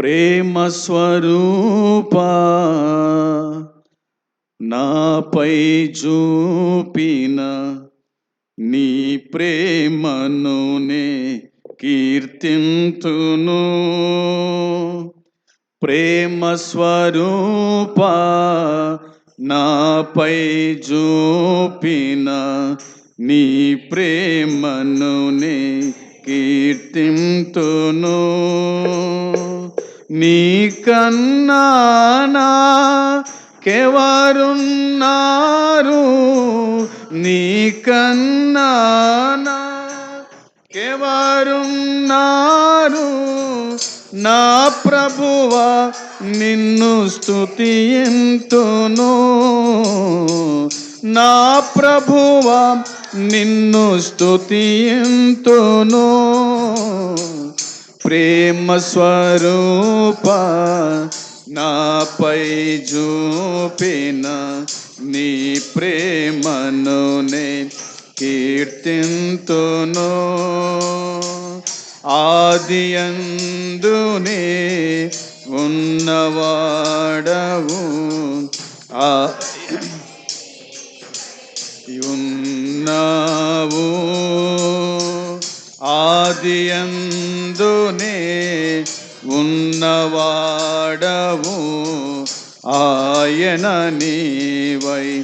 ప్రేమ స్వరూప నాపై చూపిన నీ ప్రేమను నే కీర్తింతును. ప్రేమ స్వరూప నాపై చూపిన నీ ప్రేమను నే కీర్తింతును. నీ కన్నా నాకెవరున్నారు నీ కన్నా నాకెవరున్నారు నా ప్రభువా నిన్ను స్తుతియంతును. నా ప్రభువా నిన్ను స్తుతియంతును. ప్రేమ స్వరూప నాపై చూపిన నీ ప్రేమను నే కీర్తింతును. ఆదియందునే ఉన్నవాడవు. ఆ ఉన్నావు. ఆదియం ఆయన నీవై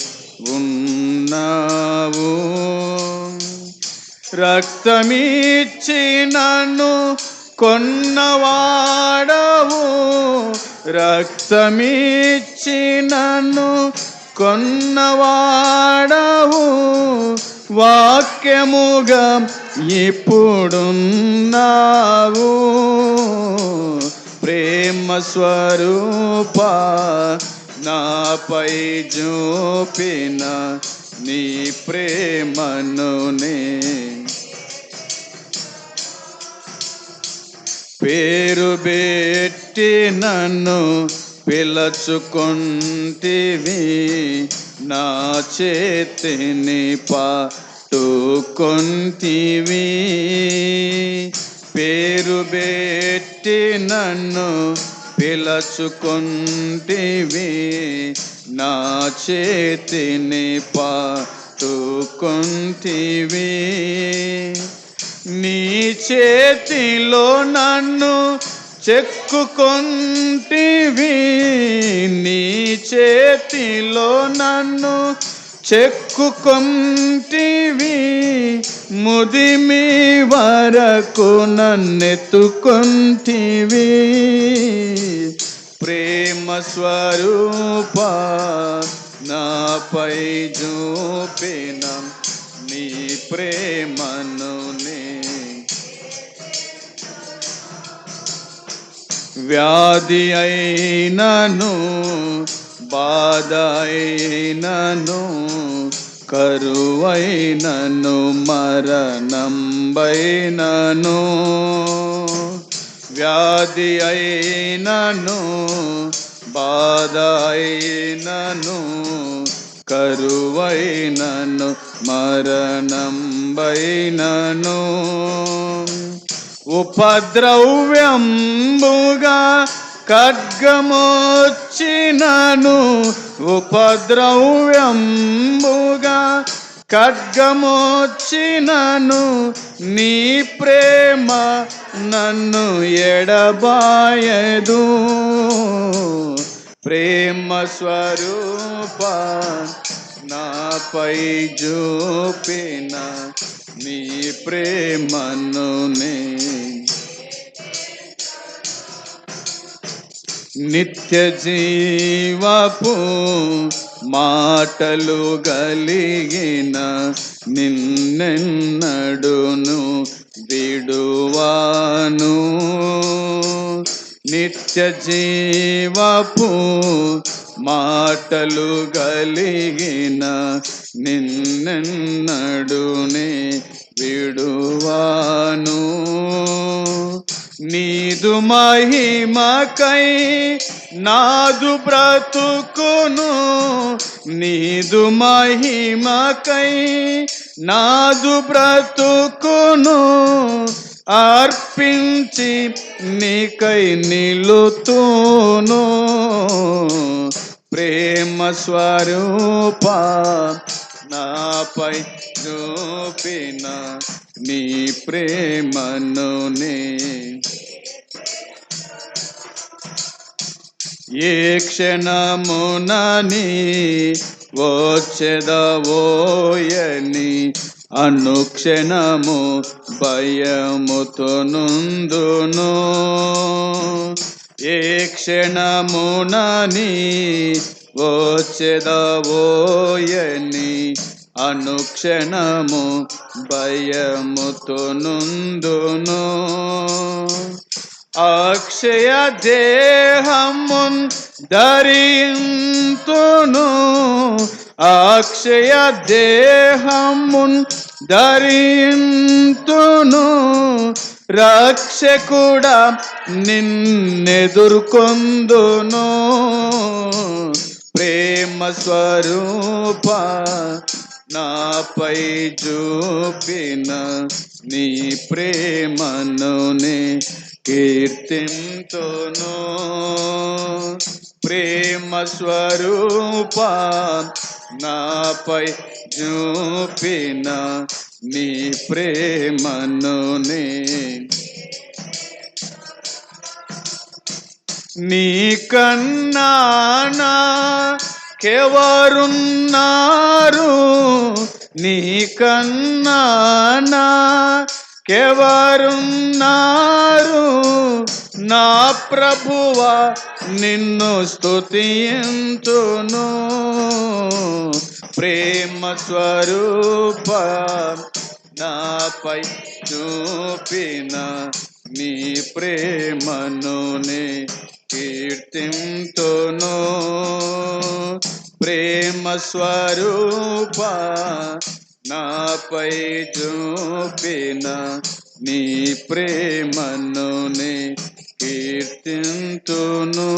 ఉన్నావు. రక్తమిచ్చి నన్ను కొన్నవాడవు. రక్తమిచ్చి నన్ను కొన్నవాడవు. వాక్యముగా ఇప్పుడున్నావు. ప్రేమ స్వరూప నాపై చూపిన నీ ప్రేమను పేరు పెట్టి నన్ను పిలచుకుంటివి నా చేతిని పాటుకుంటివి పేరు పెట్టి నన్ను పిలచుకొంటివి నా చేతిని పట్టుకొంటివి. నీ చేతిలో నన్ను చెక్కుకొంటివి. నీ చేతిలో నన్ను చెక్కుకొంటివి. ముదిమి వరకు నన్నెత్తుకొంటివి. ప్రేమ స్వరూప నాపై చూపిన నీ ప్రేమను వ్యాధి అయినను బాధ అయినను కరువైనను మరణంబైనను వ్యాధి అయినను బాధ అయినను కరువైనను మరణంబైనను. ఉపద్రవ్యంబుగా ఖడ్గమోచ్చినను ఉపద్రవ్యంబుగా ఖడ్గమోచ్చినను నీ ప్రేమ నన్ను ఎడబాయదు. ప్రేమ స్వరూప నాపై చూపిన నీ ప్రేమను నే నిత్య జీవపు మాటలు గలిగిన నిన్నెన్నడును విడువాను. నిత్య జీవపు మాటలు గలిగిన నిన్నెన్నడునే విడువాను. నీదు మహిమకై నాదు బ్రతుకును నీదు మహిమకై నాదు బ్రతుకును అర్పించి నీకై నిలుతూను. ప్రేమ స్వరూప నాపై చూపిన నీ ప్రేమను ఏ క్షణమునని వచ్చెదవోయని అనుక్షణము భయముతో నుందును ఏ క్షణమునని వచ్చెదవోయని అనుక్షణము భయముతో నుందును అక్షయ దేహమున్ ధరింతును. అక్షయ దేహమున్ ధరింతును. రక్షకుడా నిన్నెదుర్కొందును. ప్రేమ స్వరూప నాపై చూపిన నీ ప్రేమనునే కీర్తింతును. ప్రేమ స్వరూప నాపై చూపిన నీ ప్రేమనునే. నీ కన్నానా కెవరున్నారు నీ కన్నానా? కెవరున్నారు? నా ప్రభువ నిన్ను స్తుతింతును ప్రేమ స్వరూప నాపై చూపిన నీ ప్రేమనునే కీర్తింతును. ప్రేమ స్వరూప నాపై చూపిన నీ ప్రేమను కీర్తింతును.